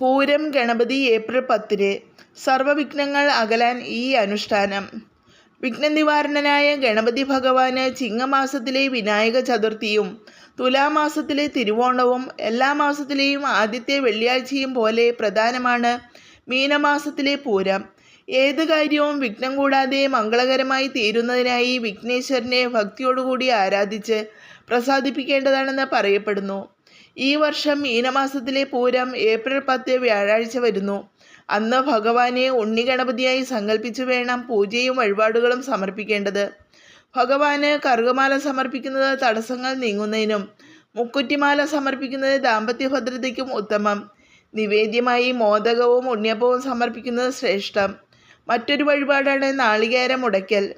Pooram Ganapathi April പത്തിന് സർവവിഘ്നങ്ങൾ അകലാൻ ഈ അനുഷ്ഠാനം. വിഘ്നനിവാരണനായ ഗണപതി ഭഗവാന് ചിങ്ങമാസത്തിലെ വിനായക ചതുർത്ഥിയും തുലാമാസത്തിലെ തിരുവോണവും എല്ലാ മാസത്തിലെയും ആദ്യത്തെ വെള്ളിയാഴ്ചയും പോലെ പ്രധാനമാണ് മീനമാസത്തിലെ പൂരം. ഏത് കാര്യവും വിഘ്നം കൂടാതെ മംഗളകരമായി തീരുന്നതിനായി വിഘ്നേശ്വരനെ ഭക്തിയോടുകൂടി ആരാധിച്ച് പ്രസാദിപ്പിക്കേണ്ടതാണെന്ന് പറയപ്പെടുന്നു. ഈ വർഷം മീനമാസത്തിലെ പൂരം ഏപ്രിൽ പത്ത് വ്യാഴാഴ്ച വരുന്നു. അന്ന് ഭഗവാനെ ഉണ്ണിഗണപതിയായി സങ്കല്പിച്ചു വേണം പൂജയും വഴിപാടുകളും സമർപ്പിക്കേണ്ടത്. ഭഗവാന് കറുകമാല സമർപ്പിക്കുന്നത് തടസ്സങ്ങൾ നീങ്ങുന്നതിനും മുക്കുറ്റിമാല സമർപ്പിക്കുന്നത് ദാമ്പത്യ ഭദ്രതയ്ക്കും ഉത്തമം. നിവേദ്യമായി മോദകവും ഉണ്ണിയപ്പവും സമർപ്പിക്കുന്നത് ശ്രേഷ്ഠം. മറ്റൊരു വഴിപാടാണ് നാളികേരം ഉടയ്ക്കൽ.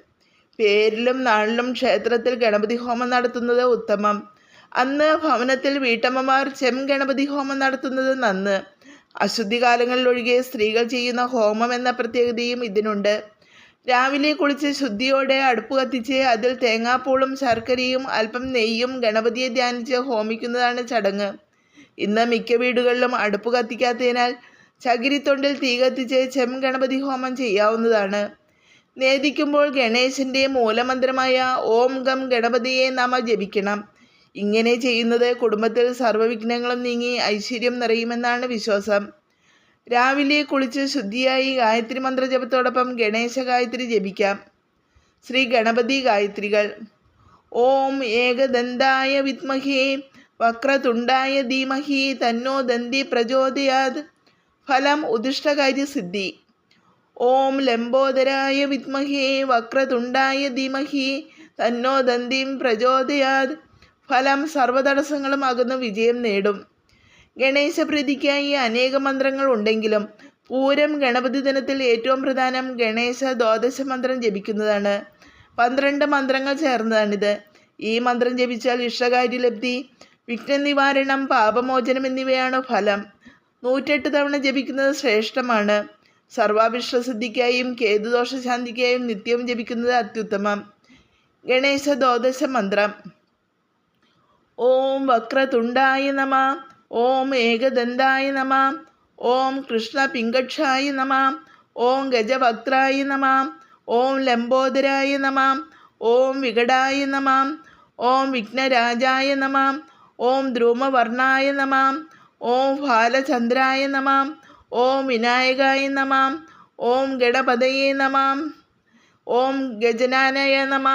പേരിലും നാളിലും ക്ഷേത്രത്തിൽ ഗണപതി ഹോമം നടത്തുന്നത് ഉത്തമം. അന്ന് ഭവനത്തിൽ വീട്ടമ്മമാർ ചെംഗണപതി ഹോമം നടത്തുന്നത് നന്ന്. അശുദ്ധികാലങ്ങളിലൊഴികെ സ്ത്രീകൾ ചെയ്യുന്ന ഹോമം എന്ന പ്രത്യേകതയും ഇതിനുണ്ട്. രാവിലെ കുളിച്ച് ശുദ്ധിയോടെ അടുപ്പ് കത്തിച്ച് അതിൽ തേങ്ങാപ്പൂളും ശർക്കരയും അല്പം നെയ്യും ഗണപതിയെ ധ്യാനിച്ച് ഹോമിക്കുന്നതാണ് ചടങ്ങ്. ഇന്ന് മിക്ക വീടുകളിലും അടുപ്പ് കത്തിക്കാത്തതിനാൽ ചകിരിത്തൊണ്ടിൽ തീ കത്തിച്ച് ചെം ഗണപതി ഹോമം ചെയ്യാവുന്നതാണ്. നേദിക്കുമ്പോൾ ഗണേശന്റെ മൂലമന്ത്രമായ ഓം ഗം ഗണപതിയെ നാമ ജപിക്കണം. ഇങ്ങനെ ചെയ്യുന്നത് കുടുംബത്തിൽ സർവവിഘ്നങ്ങളും നീങ്ങി ഐശ്വര്യം നിറയുമെന്നാണ് വിശ്വാസം. രാവിലെ കുളിച്ച് ശുദ്ധിയായി ഗായത്രി മന്ത്രജപത്തോടൊപ്പം ഗണേശ ഗായത്രി ജപിക്കാം. ശ്രീ ഗണപതി ഗായത്രികൾ ഓം ഏകദന്തായ വിത്മഹേ വക്രതുണ്ടായ ധീമഹി തന്നോ ദന്തി പ്രചോദയാത് ഫലം ഉദിഷ്ടകാര്യസിദ്ധി ഓം ലംബോദരായ വിത്മഹേ വക്രതുണ്ടായ ധീമഹി തന്നോ ദന്തിം പ്രചോദയാത് ഫലം സർവതടസ്സങ്ങളും അകന്ന് വിജയം നേടും. ഗണേശപ്രീതിക്കായി അനേക മന്ത്രങ്ങൾ ഉണ്ടെങ്കിലും പൂരം ഗണപതി ദിനത്തിൽ ഏറ്റവും പ്രധാനം ഗണേശ ദ്വാദശ മന്ത്രം ജപിക്കുന്നതാണ്. പന്ത്രണ്ട് മന്ത്രങ്ങൾ ചേർന്നതാണിത്. ഈ മന്ത്രം ജപിച്ചാൽ ഇഷ്ടകാര്യലബ്ധി വിഘ്നനിവാരണം പാപമോചനം എന്നിവയാണ് ഫലം. നൂറ്റെട്ട് തവണ ജപിക്കുന്നത് ശ്രേഷ്ഠമാണ്. സർവാഭിഷ്ടസിദ്ധിക്കായും കേതുദോഷ ശാന്തിക്കായും നിത്യവും ജപിക്കുന്നത് അത്യുത്തമം. ഗണേശ ദ്വാദശ മന്ത്രം. ഓം വക്രതുണ്ടായ നമ ഓം ഏകദന്തായ നമ ഓം കൃഷ്ണ പിങ്കക്ഷായ നമ ഓം ഗജവക്രായ നമ ഓം ലംബോദരായ നമ ഓം വികടായ നമ ഓം വിഘ്നരാജായ നമ ഓം ധ്രുമവർണായ നമ ഓം ഫാലചന്ദ്രായ നമ ഓം വിനായകായ നമ ഓം ഗണപതയേ നമ ഓം ഗജനാനയ നമ